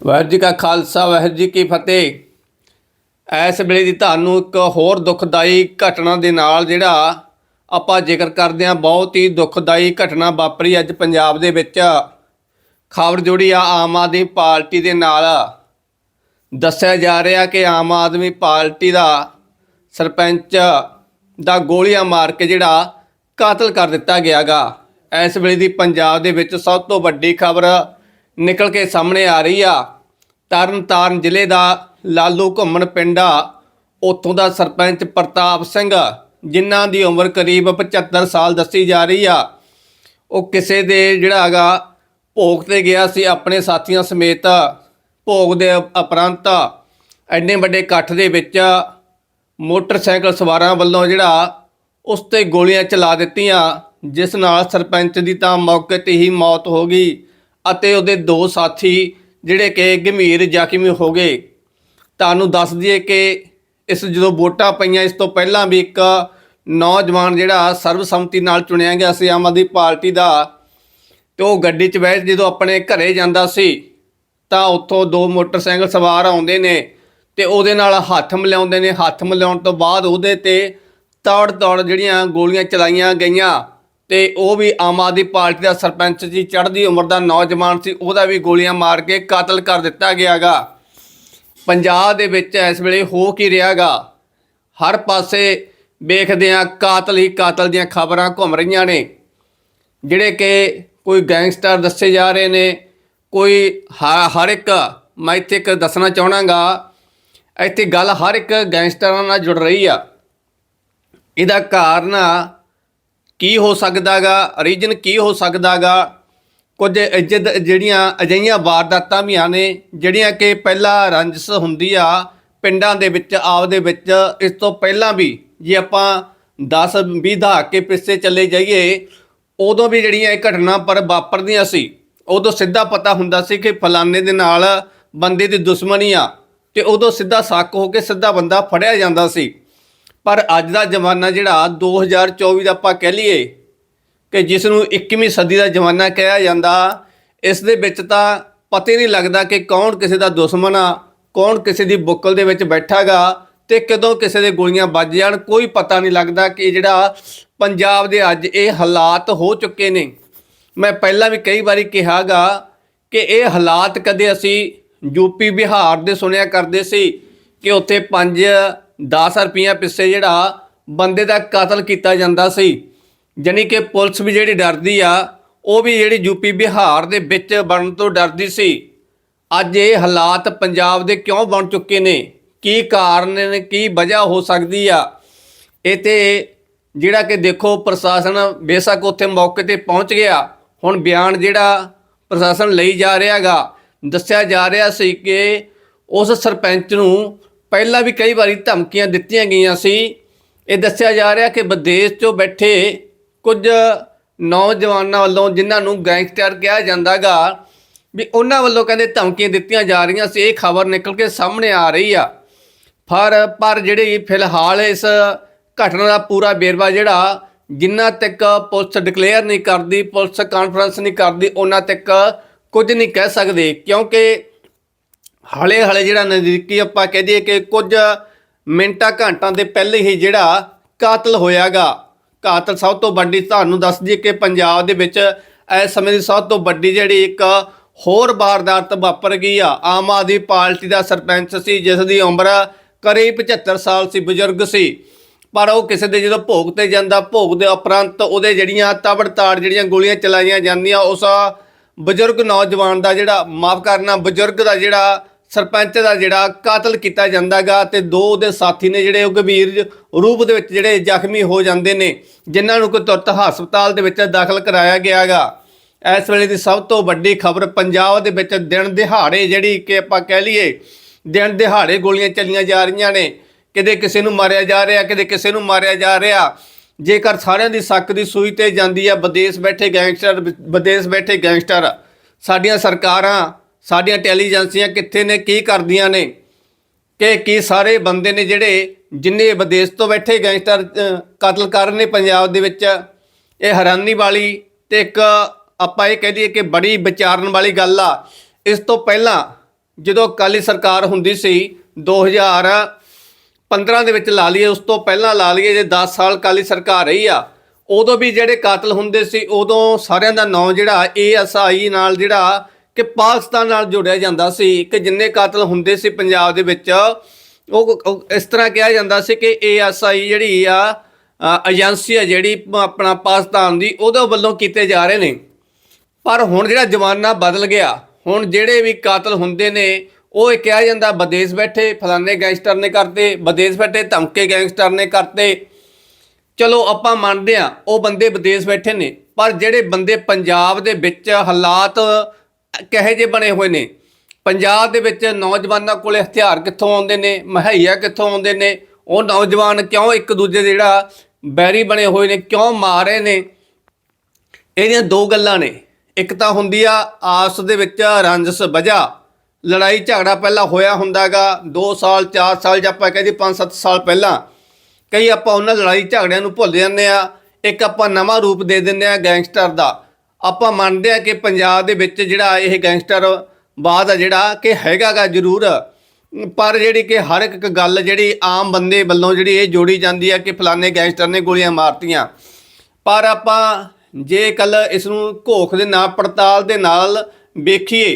ਵਾਹਿਗੁਰੂ ਜੀ ਕਾ ਖਾਲਸਾ, ਵਾਹਿਗੁਰੂ ਜੀ ਕੀ ਫਤਿਹ। ਇਸ ਵੇਲੇ ਦੀ ਤੁਹਾਨੂੰ ਇੱਕ ਹੋਰ ਦੁਖਦਾਈ ਘਟਨਾ ਦੇ ਨਾਲ ਜਿਹੜਾ ਆਪਾਂ ਜ਼ਿਕਰ ਕਰਦੇ ਹਾਂ, ਬਹੁਤ ਹੀ ਦੁਖਦਾਈ ਘਟਨਾ ਵਾਪਰੀ ਅੱਜ ਪੰਜਾਬ ਦੇ ਵਿੱਚ। ਖਬਰ ਜੁੜੀ ਆ, ਆਮ ਆਦਮੀ ਪਾਰਟੀ ਦੇ ਨਾਲ ਦੱਸਿਆ ਜਾ ਰਿਹਾ ਕਿ ਆਮ ਆਦਮੀ ਪਾਰਟੀ ਦਾ ਸਰਪੰਚ ਦਾ ਗੋਲੀਆਂ ਮਾਰ ਕੇ ਜਿਹੜਾ ਕਾਤਲ ਕਰ ਦਿੱਤਾ ਗਿਆਗਾ। ਇਸ ਵੇਲੇ ਦੀ ਪੰਜਾਬ ਦੇ ਵਿੱਚ ਸਭ ਤੋਂ ਵੱਡੀ ਖਬਰ ਨਿਕਲ ਕੇ ਸਾਹਮਣੇ ਆ ਰਹੀ ਆ। ਤਰਨ ਤਾਰਨ ਜ਼ਿਲ੍ਹੇ ਦਾ ਲਾਲੂ ਘੁੰਮਣ ਪਿੰਡਾ ਉੱਥੋਂ ਦਾ ਸਰਪੰਚ ਪ੍ਰਤਾਪ ਸਿੰਘ, ਜਿਨ੍ਹਾਂ ਦੀ ਉਮਰ ਕਰੀਬ 75 ਸਾਲ ਦੱਸੀ ਜਾ ਰਹੀ ਆ। ਉਹ ਕਿਸੇ ਦੇ ਜਿਹੜਾ ਹੈਗਾ ਭੋਗ ਤੇ ਗਿਆ ਸੀ, ਆਪਣੇ ਸਾਥੀਆਂ ਸਮੇਤ ਭੋਗ ਦੇ ਉਪਰੰਤ ਐਨੇ ਵੱਡੇ ਇਕੱਠ ਦੇ ਵਿੱਚ ਮੋਟਰਸਾਈਕਲ ਸਵਾਰਾਂ ਵੱਲੋਂ ਜਿਹੜਾ ਉਸ ਤੇ ਗੋਲੀਆਂ ਚਲਾ ਦਿੱਤੀਆਂ, ਜਿਸ ਨਾਲ ਸਰਪੰਚ ਦੀ ਤਾਂ ਮੌਕੇ ਤੇ ਹੀ ਮੌਤ ਹੋ ਗਈ। ਅਤੇ ਉਹਦੇ ਦੋ ਸਾਥੀ ਜਿਹੜੇ ਕਿ ਗੰਭੀਰ ਜ਼ਖਮੀ ਹੋ ਗਏ। ਤੁਹਾਨੂੰ ਦੱਸ ਦਈਏ ਕਿ ਇਸ ਜਦੋਂ ਵੋਟਾਂ ਪਈਆਂ, ਇਸ ਤੋਂ ਪਹਿਲਾਂ ਵੀ ਇੱਕ ਨੌਜਵਾਨ ਜਿਹੜਾ ਸਰਬਸੰਮਤੀ ਨਾਲ ਚੁਣਿਆ ਗਿਆ ਸੀ, ਆਮ ਆਦਮੀ ਪਾਰਟੀ ਦਾ। ਤੇ ਉਹ ਗੱਡੀ 'ਚ ਬੈਠ ਜਦੋਂ ਆਪਣੇ ਘਰੇ ਜਾਂਦਾ ਸੀ, ਤਾਂ ਉੱਥੋਂ ਦੋ ਮੋਟਰਸਾਈਕਲ ਸਵਾਰ ਆਉਂਦੇ ਨੇ ਤੇ ਉਹਦੇ ਨਾਲ ਹੱਥ ਮਿਲਾਉਂਦੇ ਨੇ। ਹੱਥ ਮਿਲਾਉਣ ਤੋਂ ਬਾਅਦ ਉਹਦੇ ਤੇ ਤੜ ਤੜ ਜਿਹੜੀਆਂ ਗੋਲੀਆਂ ਚਲਾਈਆਂ ਗਈਆਂ। ਤੇ ਉਹ ਵੀ ਆਮ ਆਦਮੀ ਪਾਰਟੀ ਦਾ ਸਰਪੰਚ ਜੀ, ਚੜ੍ਹਦੀ ਉਮਰ ਦਾ ਨੌਜਵਾਨ ਸੀ, ਉਹਦਾ ਵੀ ਗੋਲੀਆਂ ਮਾਰ ਕੇ ਕਤਲ ਕਰ ਦਿੱਤਾ ਗਿਆਗਾ। ਪੰਜਾਬ ਦੇ ਵਿੱਚ ਇਸ ਵੇਲੇ ਹੋ ਕੀ ਰਿਹਾਗਾ? ਹਰ ਪਾਸੇ ਵੇਖਦੇ ਆ ਕਾਤਲ ਹੀ ਕਾਤਲ ਦੀਆਂ ਖਬਰਾਂ ਘੁੰਮ ਰਹੀਆਂ ਨੇ। ਜਿਹੜੇ ਕਿ ਕੋਈ ਗੈਂਗਸਟਰ ਦੱਸੇ ਜਾ ਰਹੇ ਨੇ, ਕੋਈ ਹ- ਹਰ ਇੱਕ, ਮੈਂ ਇੱਥੇ ਇੱਕ ਦੱਸਣਾ ਚਾਹਣਾਗਾ, ਇੱਥੇ ਗੱਲ ਹਰ ਇੱਕ ਗੈਂਗਸਟਰਾਂ ਨਾਲ ਜੁੜ ਰਹੀ ਆ। ਇਹਦਾ ਕਾਰਨ ਕੀ ਹੋ ਸਕਦਾਗਾ? ਰੀਜਨ ਕੀ ਹੋ ਸਕਦਾਗਾ? ਕੁਝ ਇੱਜ਼ਤ ਜਿਹੜੀਆਂ ਅਜਿਹੀਆਂ ਵਾਰਦਾਤਾਂ ਵੀ ਆ ਨੇ ਜਿਹੜੀਆਂ ਕਿ ਪਹਿਲਾਂ ਰੰਜਸ ਹੁੰਦੀ ਆ ਪਿੰਡਾਂ ਦੇ ਵਿੱਚ ਆਪ ਦੇ ਵਿੱਚ, ਇਸ ਤੋਂ ਪਹਿਲਾਂ ਵੀ, ਜੇ ਆਪਾਂ 10 20 ਦਹਾਕੇ ਪਿੱਛੇ ਚੱਲੇ ਜਾਈਏ, ਉਦੋਂ ਵੀ ਜਿਹੜੀਆਂ ਇਹ ਘਟਨਾ ਪਰ ਵਾਪਰਦੀਆਂ ਸੀ, ਉਦੋਂ ਸਿੱਧਾ ਪਤਾ ਹੁੰਦਾ ਸੀ ਕਿ ਫਲਾਣੇ ਦੇ ਨਾਲ ਬੰਦੇ ਦੀ ਦੁਸ਼ਮਣੀ ਆ, ਤੇ ਉਦੋਂ ਸਿੱਧਾ ਸ਼ੱਕ ਹੋ ਕੇ ਸਿੱਧਾ ਬੰਦਾ ਫੜਿਆ ਜਾਂਦਾ ਸੀ। ਪਰ ਅੱਜ ਦਾ ਜ਼ਮਾਨਾ ਜਿਹੜਾ 2024 ਦਾ ਆਪਾਂ ਕਹਿ ਲਈਏ ਕਿ ਜਿਸ ਨੂੰ 21ਵੀਂ ਸਦੀ ਦਾ ਜ਼ਮਾਨਾ ਕਿਹਾ ਜਾਂਦਾ, ਇਸ ਦੇ ਵਿੱਚ ਤਾਂ ਪਤਾ ਹੀ ਨਹੀਂ ਲੱਗਦਾ ਕਿ ਕੌਣ ਕਿਸੇ ਦਾ ਦੁਸ਼ਮਣ ਆ, ਕੌਣ ਕਿਸੇ ਦੀ ਬੁੱਕਲ ਦੇ ਵਿੱਚ ਬੈਠਾਗਾ ਤੇ ਕਦੋਂ ਕਿਸੇ ਦੇ ਗੋਲੀਆਂ ਵੱਜ ਜਾਣ, ਕੋਈ ਪਤਾ ਨਹੀਂ ਲੱਗਦਾ ਕਿ ਜਿਹੜਾ ਪੰਜਾਬ ਦੇ ਅੱਜ ਇਹ ਹਾਲਾਤ ਹੋ ਚੁੱਕੇ ਨੇ। ਮੈਂ ਪਹਿਲਾਂ ਵੀ ਕਈ ਵਾਰੀ ਕਿਹਾਗਾ ਕਿ ਇਹ ਹਾਲਾਤ ਕਦੇ ਅਸੀਂ ਯੂਪੀ ਬਿਹਾਰ ਦੇ ਸੁਣਿਆ ਕਰਦੇ ਸੀ ਕਿ ਉੱਥੇ ਪੰਜ 10 ਰੁਪਈਆ ਪਿੱਛੇ ਜਿਹੜਾ ਬੰਦੇ ਦਾ ਕਤਲ ਕੀਤਾ ਜਾਂਦਾ ਸੀ। ਜਾਣੀ ਕਿ ਪੁਲਿਸ ਵੀ ਜਿਹੜੀ ਡਰਦੀ ਆ, ਉਹ ਵੀ ਜਿਹੜੀ ਯੂਪੀ ਬਿਹਾਰ ਦੇ ਵਿੱਚ ਬਣਨ ਤੋਂ ਡਰਦੀ ਸੀ। ਅੱਜ ਇਹ ਹਾਲਾਤ ਪੰਜਾਬ ਦੇ ਕਿਉਂ ਬਣ ਚੁੱਕੇ ਨੇ? ਕੀ ਕਾਰਨ ਨੇ? ਕੀ ਵਜ੍ਹਾ ਹੋ ਸਕਦੀ ਆ? ਇਹ ਤੇ ਜਿਹੜਾ ਕਿ ਦੇਖੋ ਪ੍ਰਸ਼ਾਸਨ ਬੇਸ਼ੱਕ ਉੱਥੇ ਮੌਕੇ ਤੇ ਪਹੁੰਚ ਗਿਆ। ਹੁਣ ਬਿਆਨ ਜਿਹੜਾ ਪ੍ਰਸ਼ਾਸਨ ਲਈ ਜਾ ਰਿਹਾਗਾ, ਦੱਸਿਆ ਜਾ ਰਿਹਾ ਸੀ ਕਿ ਉਸ ਸਰਪੰਚ ਨੂੰ ਪਹਿਲਾਂ ਵੀ ਕਈ ਵਾਰੀ ਧਮਕੀਆਂ ਦਿੱਤੀਆਂ ਗਈਆਂ ਸੀ। ਇਹ ਦੱਸਿਆ ਜਾ ਰਿਹਾ ਕਿ ਵਿਦੇਸ਼ 'ਚੋਂ ਬੈਠੇ ਕੁਝ ਨੌਜਵਾਨਾਂ ਵੱਲੋਂ ਜਿਨ੍ਹਾਂ ਨੂੰ ਗੈਂਗਸਟਰ ਕਿਹਾ ਜਾਂਦਾਗਾ ਵੀ ਉਹਨਾਂ ਵੱਲੋਂ ਕਹਿੰਦੇ ਧਮਕੀਆਂ ਦਿੱਤੀਆਂ ਜਾ ਰਹੀਆਂ ਸੀ। ਇਹ ਖਬਰ ਨਿਕਲ ਕੇ ਸਾਹਮਣੇ ਆ ਰਹੀ ਆ। ਪਰ ਪਰ ਜਿਹੜੀ ਫਿਲਹਾਲ ਇਸ ਘਟਨਾ ਦਾ ਪੂਰਾ ਵੇਰਵਾ ਜਿਹੜਾ ਜਿੰਨਾ ਤੱਕ ਪੁਲਿਸ ਡਿਕਲੇਅਰ ਨਹੀਂ ਕਰਦੀ, ਪੁਲਿਸ ਕਾਨਫਰੰਸ ਨਹੀਂ ਕਰਦੀ, ਉਹਨਾਂ ਤੱਕ ਕੁਝ ਨਹੀਂ ਕਹਿ ਸਕਦੇ। ਕਿਉਂਕਿ ਹਲੇ ਹਲੇ ਜਿਹੜਾ ਨਜ਼ਦੀਕੀ ਆਪਾਂ ਕਹਿ ਦਈਏ ਕਿ ਕੁਝ ਮਿੰਟਾਂ ਘੰਟਾਂ ਦੇ ਪਹਿਲੇ ਹੀ ਜਿਹੜਾ ਕਾਤਲ ਹੋਇਆਗਾ। ਕਾਤਲ ਸਭ ਤੋਂ ਵੱਡੀ ਤੁਹਾਨੂੰ ਦੱਸ ਦਈਏ ਕਿ ਪੰਜਾਬ ਦੇ ਵਿੱਚ ਇਸ ਸਮੇਂ ਦੀ ਸਭ ਤੋਂ ਵੱਡੀ ਜਿਹੜੀ ਇੱਕ ਹੋਰ ਵਾਰਦਾਤ ਵਾਪਰ ਗਈ ਆ। ਆਮ ਆਦਮੀ ਪਾਰਟੀ ਦਾ ਸਰਪੰਚ ਸੀ, ਜਿਸ ਦੀ ਉਮਰ ਕਰੀਬ 75 ਸਾਲ ਸੀ, ਬਜ਼ੁਰਗ ਸੀ। ਪਰ ਉਹ ਕਿਸੇ ਦੇ ਜਦੋਂ ਭੋਗ ਤੇ ਜਾਂਦਾ, ਭੋਗ ਦੇ ਉਪਰੰਤ ਉਹਦੇ ਜਿਹੜੀਆਂ ਤਬੜਤਾੜ ਜਿਹੜੀਆਂ ਗੋਲੀਆਂ ਚਲਾਈਆਂ ਜਾਂਦੀਆਂ, ਉਸ ਬਜ਼ੁਰਗ ਨੌਜਵਾਨ ਦਾ ਜਿਹੜਾ ਮਾਫ ਕਰਨਾ, ਬਜ਼ੁਰਗ ਦਾ ਜਿਹੜਾ ਸਰਪੰਚ ਦਾ ਜਿਹੜਾ ਕਾਤਲ ਕੀਤਾ ਜਾਂਦਾਗਾ ਤੇ ਦੋ ਉਹਦੇ ਸਾਥੀ ਨੇ ਜਿਹੜੇ ਉਹ ਗੰਭੀਰ ਰੂਪ ਦੇ ਵਿੱਚ ਜਿਹੜੇ ਜ਼ਖਮੀ ਹੋ ਜਾਂਦੇ ਨੇ, ਜਿਨ੍ਹਾਂ ਨੂੰ ਕੋਈ ਤੁਰਤ ਹਸਪਤਾਲ ਦੇ ਵਿੱਚ ਦਾਖਲ ਕਰਾਇਆ ਗਿਆਗਾ ਇਸ ਵੇਲੇ ਦੀ ਸਭ ਤੋਂ ਵੱਡੀ ਖਬਰ ਪੰਜਾਬ ਦੇ ਵਿੱਚ ਦਿਨ ਦਿਹਾੜੇ ਜਿਹੜੀ ਕਿ ਆਪਾਂ ਕਹਿ ਲਈਏ, ਦਿਨ ਦਿਹਾੜੇ ਗੋਲੀਆਂ ਚੱਲੀਆਂ ਜਾ ਰਹੀਆਂ ਨੇ। ਕਿਤੇ ਕਿਸੇ ਨੂੰ ਮਾਰਿਆ ਜਾ ਰਿਹਾ, ਕਿਤੇ ਕਿਸੇ ਨੂੰ ਮਾਰਿਆ ਜਾ ਰਿਹਾ। ਜੇਕਰ ਸਾਰਿਆਂ ਦੀ ਸੱਕ ਦੀ ਸੂਈ ਤੇ ਜਾਂਦੀ ਆ, ਵਿਦੇਸ਼ ਬੈਠੇ ਗੈਂਗਸਟਰ, ਵਿਦੇਸ਼ ਬੈਠੇ ਗੈਂਗਸਟਰ, ਸਾਡੀਆਂ ਸਰਕਾਰਾਂ ਸਾਡੀਆਂ ਇੰਟੈਲੀਜੈਂਸੀਆਂ ਕਿੱਥੇ ਨੇ, ਕੀ ਕਰਦੀਆਂ ਨੇ, ਕਿ ਕੀ ਸਾਰੇ ਬੰਦੇ ਨੇ ਜਿਹੜੇ ਜਿੰਨੇ ਵਿਦੇਸ਼ ਤੋਂ ਬੈਠੇ ਗੈਂਗਸਟਰ ਕਤਲ ਕਰ ਰਹੇ ਨੇ ਪੰਜਾਬ ਦੇ ਵਿੱਚ, ਇਹ ਹੈਰਾਨੀ ਵਾਲੀ ਤੇ ਇੱਕ ਆਪਾਂ ਇਹ ਕਹਿ ਦਈਏ ਕਿ ਬੜੀ ਵਿਚਾਰਨ ਵਾਲੀ ਗੱਲ ਆ। ਇਸ ਤੋਂ ਪਹਿਲਾਂ ਜਦੋਂ ਅਕਾਲੀ ਸਰਕਾਰ ਹੁੰਦੀ ਸੀ 2015 ਦੇ ਵਿੱਚ ਲਾ ਲਈਏ, ਉਸ ਤੋਂ ਪਹਿਲਾਂ ਲਾ ਲਈਏ, ਜੇ 10 ਸਾਲ ਅਕਾਲੀ ਸਰਕਾਰ ਰਹੀ ਆ, ਉਦੋਂ ਵੀ ਜਿਹੜੇ ਕਾਤਲ ਹੁੰਦੇ ਸੀ, ਉਦੋਂ ਸਾਰਿਆਂ ਦਾ ਨਾਂ ਜਿਹੜਾ ਏਐਸਆਈ ਨਾਲ ਜਿਹੜਾ ਕਿ ਪਾਕਿਸਤਾਨ ਨਾਲ ਜੋੜਿਆ ਜਾਂਦਾ ਸੀ, ਕਿ ਜਿੰਨੇ ਕਾਤਲ ਹੁੰਦੇ ਸੀ ਪੰਜਾਬ ਦੇ ਵਿੱਚ, ਉਹ ਇਸ ਤਰ੍ਹਾਂ ਕਿਹਾ ਜਾਂਦਾ ਸੀ ਕਿ ਏਐਸਆਈ ਜਿਹੜੀ ਆ ਏਜੰਸੀ ਆ ਜਿਹੜੀ ਆਪਣਾ ਪਾਕਿਸਤਾਨ ਦੀ, ਉਹਦੇ ਵੱਲੋਂ ਕੀਤੇ ਜਾ ਰਹੇ ਨੇ। ਪਰ ਹੁਣ ਜਿਹੜਾ ਜ਼ਮਾਨਾ ਬਦਲ ਗਿਆ, ਹੁਣ ਜਿਹੜੇ ਵੀ ਕਾਤਲ ਹੁੰਦੇ ਨੇ, ਉਹ ਇਹ ਕਿਹਾ ਜਾਂਦਾ ਵਿਦੇਸ਼ ਬੈਠੇ, ਫਲਾਣੇ ਗੈਂਗਸਟਰ ਨੇ ਕਰਤੇ, ਵਿਦੇਸ਼ ਬੈਠੇ, ਧਮਕੇ ਗੈਂਗਸਟਰ ਨੇ ਕਰਤੇ। ਚਲੋ ਆਪਾਂ ਮੰਨਦੇ ਆ ਉਹ ਬੰਦੇ ਵਿਦੇਸ਼ ਬੈਠੇ ਨੇ, ਪਰ ਜਿਹੜੇ ਬੰਦੇ ਪੰਜਾਬ ਦੇ ਵਿੱਚ ਹਾਲਾਤ ਕਹੇ ਜੇ ਬਣੇ ਹੋਏ ਨੇ? ਪੰਜਾਬ ਦੇ ਵਿੱਚ ਨੌਜਵਾਨਾਂ ਕੋਲੇ ਹਥਿਆਰ ਕਿੱਥੋਂ ਆਉਂਦੇ ਨੇ? ਮਹੱਈਆ ਕਿੱਥੋਂ ਆਉਂਦੇ ਨੇ? ਉਹ ਨੌਜਵਾਨ ਕਿਉਂ ਇੱਕ ਦੂਜੇ ਦੇ ਜਿਹੜਾ ਬੈਰੀ ਬਣੇ ਹੋਏ ਨੇ? ਕਿਉਂ ਮਾਰ ਰਹੇ ਨੇ? ਇਹਦੀਆਂ ਦੋ ਗੱਲਾਂ ਨੇ। ਇੱਕ ਤਾਂ ਹੁੰਦੀ ਆ, ਆਪਸ ਦੇ ਵਿੱਚ ਰੰਜਸ ਵਜ੍ਹਾ। ਲੜਾਈ ਝਗੜਾ ਪਹਿਲਾਂ ਹੋਇਆ ਹੁੰਦਾਗਾ 2 ਸਾਲ 4 ਸਾਲ ਜਾਂ ਆਪਾਂ ਕਹਿੰਦੇ 5-7 ਸਾਲ ਪਹਿਲਾਂ। ਕਈ ਆਪਾਂ ਉਹਨਾਂ ਲੜਾਈ ਝਗੜਿਆਂ ਨੂੰ ਭੁੱਲ ਜਾਂਦੇ ਆ। ਇੱਕ ਆਪਾਂ ਨਵਾਂ ਰੂਪ ਦੇ ਦਿੰਦੇ ਆ ਗੈਂਗਸਟਰ ਦਾ। ਆਪਾਂ ਮੰਨਦੇ ਆ ਕਿ ਪੰਜਾਬ ਦੇ ਵਿੱਚ ਜਿਹੜਾ ਇਹ ਗੈਂਗਸਟਰ ਬਾਦ ਆ ਜਿਹੜਾ ਕਿ ਹੈਗਾਗਾ ਜ਼ਰੂਰ, ਪਰ ਜਿਹੜੀ ਕਿ ਹਰ ਇੱਕ ਗੱਲ ਜਿਹੜੀ ਆਮ ਬੰਦੇ ਵੱਲੋਂ ਜਿਹੜੀ ਇਹ ਜੋੜੀ ਜਾਂਦੀ ਹੈ ਕਿ ਫਲਾਣੇ ਗੈਂਗਸਟਰ ਨੇ ਗੋਲੀਆਂ ਮਾਰਤੀਆਂ। ਪਰ ਆਪਾਂ ਜੇ ਕੱਲ ਇਸ ਨੂੰ ਘੋਖ ਦੇ ਨਾਲ, ਪੜਤਾਲ ਦੇ ਨਾਲ ਵੇਖੀਏ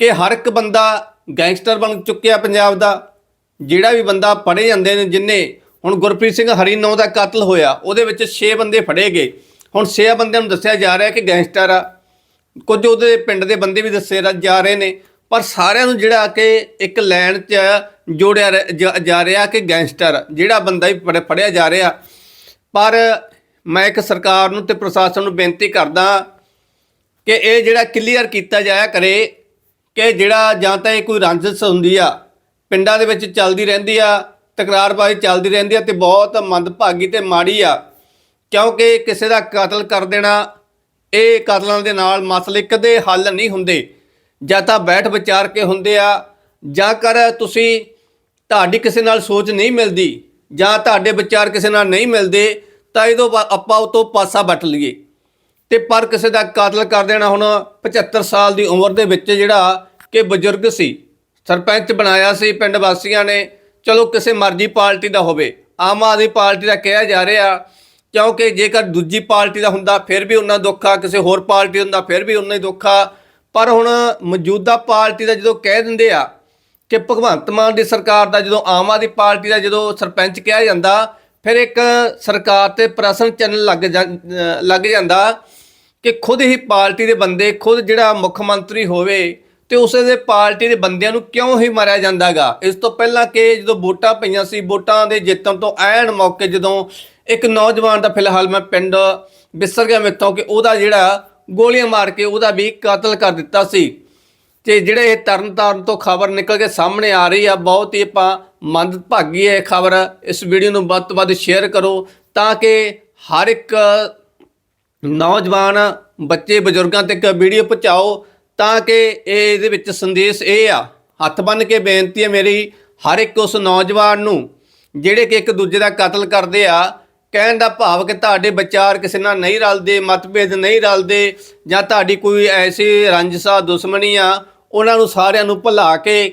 ਕਿ ਹਰ ਇੱਕ ਬੰਦਾ ਗੈਂਗਸਟਰ ਬਣ ਚੁੱਕਿਆ ਪੰਜਾਬ ਦਾ, ਜਿਹੜਾ ਵੀ ਬੰਦਾ ਫੜੇ ਜਾਂਦੇ ਨੇ ਜਿੰਨੇ, ਹੁਣ ਗੁਰਪ੍ਰੀਤ ਸਿੰਘ ਹਰੀਨੌ ਦਾ ਕਤਲ ਹੋਇਆ, ਉਹਦੇ ਵਿੱਚ 6 ਬੰਦੇ ਫੜੇ ਗਏ। ਹੁਣ 6 ਬੰਦਿਆਂ ਨੂੰ ਦੱਸਿਆ ਜਾ ਰਿਹਾ ਕਿ ਗੈਂਗਸਟਰ ਆ। ਕੁਝ ਉਹਦੇ ਪਿੰਡ ਦੇ ਬੰਦੇ ਵੀ ਦੱਸੇ ਰ- ਜਾ ਰਹੇ ਨੇ। ਪਰ ਸਾਰਿਆਂ ਨੂੰ ਜਿਹੜਾ ਕਿ ਇੱਕ ਲਾਈਨ 'ਚ ਜੋੜਿਆ ਰ- ਜਾ- ਜਾ ਰਿਹਾ ਕਿ ਗੈਂਗਸਟਰ ਜਿਹੜਾ ਬੰਦਾ ਹੀ ਫੜ- ਫੜਿਆ ਜਾ ਰਿਹਾ। ਪਰ ਮੈਂ ਇੱਕ ਸਰਕਾਰ ਨੂੰ ਤੇ ਪ੍ਰਸ਼ਾਸਨ ਨੂੰ ਬੇਨਤੀ ਕਰਦਾ ਕਿ ਇਹ ਜਿਹੜਾ ਕਲੀਅਰ ਕੀਤਾ ਜਾਇਆ ਕਰੇ ਕਿ ਜਿਹੜਾ ਜਾਂ ਤਾਂ ਇਹ ਕੋਈ ਰੰਜਿਸ਼ ਹੁੰਦੀ ਆ, ਪਿੰਡਾਂ ਦੇ ਵਿੱਚ ਚੱਲਦੀ ਰਹਿੰਦੀ ਆ, ਤਕਰਾਰਬਾਜ਼ੀ ਚੱਲਦੀ ਰਹਿੰਦੀ ਆ ਤੇ ਬਹੁਤ ਮੰਦਭਾਗੀ ਤੇ ਮਾੜੀ ਆ। ਕਿਉਂਕਿ ਕਿਸੇ ਦਾ ਕਤਲ ਕਰ ਦੇਣਾ, ਇਹ ਕਤਲਾਂ ਦੇ ਨਾਲ ਮਸਲੇ ਕਦੇ ਹੱਲ ਨਹੀਂ ਹੁੰਦੇ। ਜਾਂ ਤਾਂ ਬੈਠ ਵਿਚਾਰ ਕੇ ਹੁੰਦੇ ਆ, ਜਾਂ ਕਰ ਤੁਸੀਂ ਤੁਹਾਡੀ ਕਿਸੇ ਨਾਲ ਸੋਚ ਨਹੀਂ ਮਿਲਦੀ, ਜਾਂ ਤੁਹਾਡੇ ਵਿਚਾਰ ਕਿਸੇ ਨਾਲ ਨਹੀਂ ਮਿਲਦੇ, ਤਾਂ ਇਹਦੋਂ ਬਾ- ਆਪਾਂ ਉਹ ਤੋਂ ਪਾਸਾ ਵੱਟ ਲਈਏ। ਤੇ ਪਰ ਕਿਸੇ ਦਾ ਕਾਤਲ ਕਰ ਦੇਣਾ ਹੁਣ 75 ਸਾਲ ਦੀ ਉਮਰ ਦੇ ਵਿੱਚ ਜਿਹੜਾ ਕਿ ਬਜ਼ੁਰਗ ਸੀ, ਸਰਪੰਚ ਬਣਾਇਆ ਸੀ ਪਿੰਡ ਵਾਸੀਆਂ ਨੇ, ਚਲੋ ਕਿਸੇ ਮਰਜ਼ੀ ਪਾਰਟੀ ਦਾ ਹੋਵੇ, ਆਮ ਆਦਮੀ ਪਾਰਟੀ ਦਾ ਕਿਹਾ ਜਾ ਰਿਹਾ ਕਿਉਂਕਿ ਜੇਕਰ ਦੂਜੀ ਪਾਰਟੀ ਦਾ ਹੁੰਦਾ, ਫਿਰ ਵੀ ਉਹਨਾਂ ਦੁੱਖ ਆ, ਕਿਸੇ ਹੋਰ ਪਾਰਟੀ ਹੁੰਦਾ, ਫਿਰ ਵੀ ਉਹਨਾਂ ਹੀ ਦੁੱਖ ਆ। ਪਰ ਹੁਣ ਮੌਜੂਦਾ ਪਾਰਟੀ ਦਾ ਜਦੋਂ ਕਹਿ ਦਿੰਦੇ ਆ ਕਿ ਭਗਵੰਤ ਮਾਨ ਦੀ ਸਰਕਾਰ ਦਾ ਜਦੋਂ ਆਮ ਆਦਮੀ ਪਾਰਟੀ ਦਾ ਜਦੋਂ ਸਰਪੰਚ ਕਿਹਾ ਜਾਂਦਾ, ਫਿਰ ਇੱਕ ਸਰਕਾਰ ਤੇ ਪ੍ਰਸ਼ਨ ਚਿੰਨ੍ਹ ਲੱਗ ਜਾਂ- ਲੱਗ ਜਾਂਦਾ ਕਿ ਖੁਦ ਹੀ ਪਾਰਟੀ ਦੇ ਬੰਦੇ, ਖੁਦ ਜਿਹੜਾ ਮੁੱਖ ਮੰਤਰੀ ਹੋਵੇ ਤੇ ਉਸੇ ਦੇ ਪਾਰਟੀ ਦੇ ਬੰਦਿਆਂ ਨੂੰ ਕਿਉਂ ਹੀ ਮਾਰਿਆ ਜਾਂਦਾਗਾ? ਇਸ ਤੋਂ ਪਹਿਲਾਂ ਕਿ ਜਦੋਂ ਵੋਟਾਂ ਪਈਆਂ ਸੀ, ਵੋਟਾਂ ਦੇ ਜਿੱਤਣ ਤੋਂ ਐਨ ਮੌਕੇ ਜਦੋਂ ਇੱਕ ਨੌਜਵਾਨ ਦਾ ਫਿਲਹਾਲ ਮੈਂ ਪਿੰਡ ਬਿਸਰ ਗਿਆ ਮੇਥੋਂ ਕਿ ਉਹਦਾ ਜਿਹੜਾ ਗੋਲੀਆਂ ਮਾਰ ਕੇ ਉਹਦਾ ਵੀ ਕਤਲ ਕਰ ਦਿੱਤਾ ਸੀ। ਤੇ ਜਿਹੜੇ ਇਹ ਤਰਨ ਤਾਰਨ ਤੋਂ ਖਬਰ ਨਿਕਲ ਕੇ ਸਾਹਮਣੇ ਆ ਰਹੀ ਆ, ਬਹੁਤ ਹੀ ਆਪਾਂ ਮੰਦਭਾਗੀ ਹੈ ਖਬਰ ਇਸ ਵੀਡੀਓ ਨੂੰ ਵੱਧ ਤੋਂ ਵੱਧ ਸ਼ੇਅਰ ਕਰੋ ਤਾਂ ਕਿ ਹਰ ਇੱਕ ਨੌਜਵਾਨ, ਬੱਚੇ, ਬਜ਼ੁਰਗਾਂ ਤੱਕ ਵੀਡੀਓ ਪਹੁੰਚਾਓ ਤਾਂ ਕਿ ਇਹ ਇਹਦੇ ਵਿੱਚ ਸੰਦੇਸ਼ ਇਹ ਆ, ਹੱਥ ਬੰਨ ਕੇ ਬੇਨਤੀ ਹੈ ਮੇਰੀ ਹਰ ਇੱਕ ਉਸ ਨੌਜਵਾਨ ਨੂੰ ਜਿਹੜੇ ਕਿ ਇੱਕ ਦੂਜੇ ਦਾ ਕਤਲ ਕਰਦੇ ਆ ਕਹਿਣ ਦਾ ਭਾਵ ਕਿ ਤੁਹਾਡੇ ਵਿਚਾਰ ਕਿਸੇ ਨਾਲ ਨਹੀਂ ਰਲਦੇ, ਮਤਭੇਦ ਨਹੀਂ ਰਲਦੇ, ਜਾਂ ਤੁਹਾਡੀ ਕੋਈ ਐਸੀ ਰੰਜਸਾ ਦੁਸ਼ਮਣੀ ਆ, ਉਹਨਾਂ ਨੂੰ ਸਾਰਿਆਂ ਨੂੰ ਭੁਲਾ ਕੇ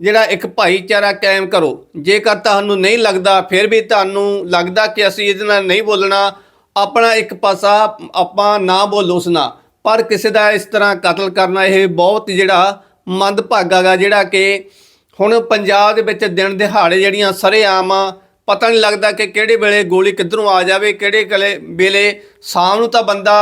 ਜਿਹੜਾ ਇੱਕ ਭਾਈਚਾਰਾ ਕਾਇਮ ਕਰੋ। ਜੇਕਰ ਤੁਹਾਨੂੰ ਨਹੀਂ ਲੱਗਦਾ, ਫਿਰ ਵੀ ਤੁਹਾਨੂੰ ਲੱਗਦਾ ਕਿ ਅਸੀਂ ਇਹਦੇ ਨਾਲ ਨਹੀਂ ਬੋਲਣਾ, ਆਪਣਾ ਇੱਕ ਪਾਸਾ ਆਪਾਂ ਨਾ ਬੋਲੋ ਉਸ ਨਾਲ ਪਰ ਕਿਸੇ ਦਾ ਇਸ ਤਰ੍ਹਾਂ ਕਤਲ ਕਰਨਾ ਇਹ ਬਹੁਤ ਜਿਹੜਾ ਮੰਦਭਾਗਾ ਗਾ, ਜਿਹੜਾ ਕਿ ਹੁਣ ਪੰਜਾਬ ਦੇ ਵਿੱਚ ਦਿਨ ਦਿਹਾੜੇ ਜਿਹੜੀਆਂ ਸਰੇਆਮ ਪਤਾ ਨਹੀਂ ਲੱਗਦਾ ਕਿ ਕਿਹੜੇ ਵੇਲੇ ਗੋਲੀ ਕਿੱਧਰੋਂ ਆ ਜਾਵੇ, ਕਿਹੜੇ ਕਲੇ ਵੇਲੇ ਸ਼ਾਮ ਨੂੰ ਤਾਂ ਬੰਦਾ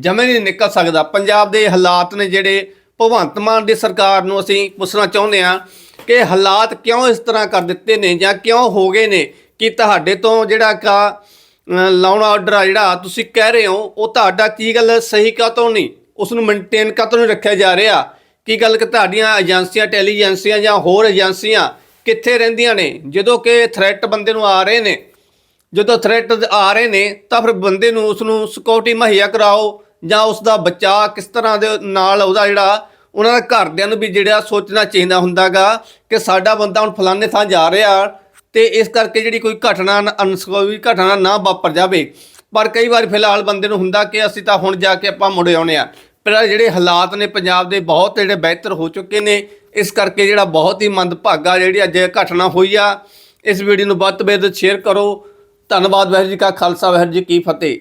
ਜਮੇ ਨਹੀਂ ਨਿਕਲ ਸਕਦਾ। ਪੰਜਾਬ ਦੇ ਹਾਲਾਤ ਨੇ ਜਿਹੜੇ, ਭਗਵੰਤ ਮਾਨ ਦੀ ਸਰਕਾਰ ਨੂੰ ਅਸੀਂ ਪੁੱਛਣਾ ਚਾਹੁੰਦੇ ਹਾਂ ਕਿ ਹਾਲਾਤ ਕਿਉਂ ਇਸ ਤਰ੍ਹਾਂ ਕਰ ਦਿੱਤੇ ਨੇ ਜਾਂ ਕਿਉਂ ਹੋ ਗਏ ਨੇ ਕਿ ਤੁਹਾਡੇ ਤੋਂ ਜਿਹੜਾ ਕਾ ਲਾਉਣਾ ਆਰਡਰ ਆ ਜਿਹੜਾ ਤੁਸੀਂ ਕਹਿ ਰਹੇ ਹੋ, ਉਹ ਤੁਹਾਡਾ ਕੀ ਗੱਲ ਸਹੀ ਕਾਤੋਂ ਨਹੀਂ? ਉਸ ਨੂੰ ਮੇਨਟੇਨ ਕਾਤੋਂ ਨਹੀਂ ਰੱਖਿਆ ਜਾ ਰਿਹਾ? ਕੀ ਗੱਲ ਕਿ ਤੁਹਾਡੀਆਂ ਏਜੰਸੀਆਂ ਟੈਲੀ ਏਜੰਸੀਆਂ ਜਾਂ ਹੋਰ ਏਜੰਸੀਆਂ ਕਿੱਥੇ ਰਹਿੰਦੀਆਂ ਨੇ? ਜਦੋਂ ਕਿ ਥ੍ਰੈਟ ਬੰਦੇ ਨੂੰ ਆ ਰਹੇ ਨੇ। ਜਦੋਂ ਥ੍ਰੈਟ ਆ ਰਹੇ ਨੇ, ਤਾਂ ਫਿਰ ਬੰਦੇ ਨੂੰ ਉਸ ਨੂੰ ਸਿਕਿਉਰਿਟੀ ਮੁਹੱਈਆ ਕਰਾਓ ਜਾਂ ਉਸ ਦਾ ਬਚਾਅ ਕਿਸ ਤਰ੍ਹਾਂ ਦੇ ਨਾਲ ਉਹਦਾ ਜਿਹੜਾ ਉਹਨਾਂ ਦੇ ਘਰਦਿਆਂ ਨੂੰ ਵੀ ਜਿਹੜਾ ਸੋਚਣਾ ਚਾਹੀਦਾ ਹੁੰਦਾਗਾ ਕਿ ਸਾਡਾ ਬੰਦਾ ਹੁਣ ਫਲਾਣੇ ਥਾਂ ਜਾ ਰਿਹਾ ਤੇ ਇਸ ਕਰਕੇ ਜਿਹੜੀ ਕੋਈ ਘਟਨਾ ਨ- ਘਟਨਾ ਨਾ ਵਾਪਰ ਜਾਵੇ। ਪਰ ਕਈ ਵਾਰ ਫਿਲਹਾਲ ਬੰਦੇ ਨੂੰ ਹੁੰਦਾ ਕਿ ਅਸੀਂ ਤਾਂ ਹੁਣ ਜਾ ਕੇ ਆਪਾਂ ਮੁੜ ਆਉਣੇ ਆ। ਪਰ ਜਿਹੜੇ ਹਾਲਾਤ ਨੇ ਪੰਜਾਬ ਦੇ ਬਹੁਤ ਜਿਹੜੇ ਬਿਹਤਰ ਹੋ ਚੁੱਕੇ ਨੇ ਇਸ ਕਰਕੇ ਜਿਹੜਾ ਬਹੁਤ ਹੀ ਮੰਦਭਾਗਾ ਜਿਹੜੀ ਅੱਜ ਇਹ ਘਟਨਾ ਹੋਈ ਆ, ਇਸ ਵੀਡੀਓ ਨੂੰ ਵੱਧ ਤੋਂ ਵੱਧ ਸ਼ੇਅਰ ਕਰੋ। ਧੰਨਵਾਦ ਵਾਹਿਗੁਰੂ ਜੀ ਕਾ ਖਾਲਸਾ, ਵਾਹਿਗੁਰੂ ਜੀ ਕੀ ਫਤਿਹ।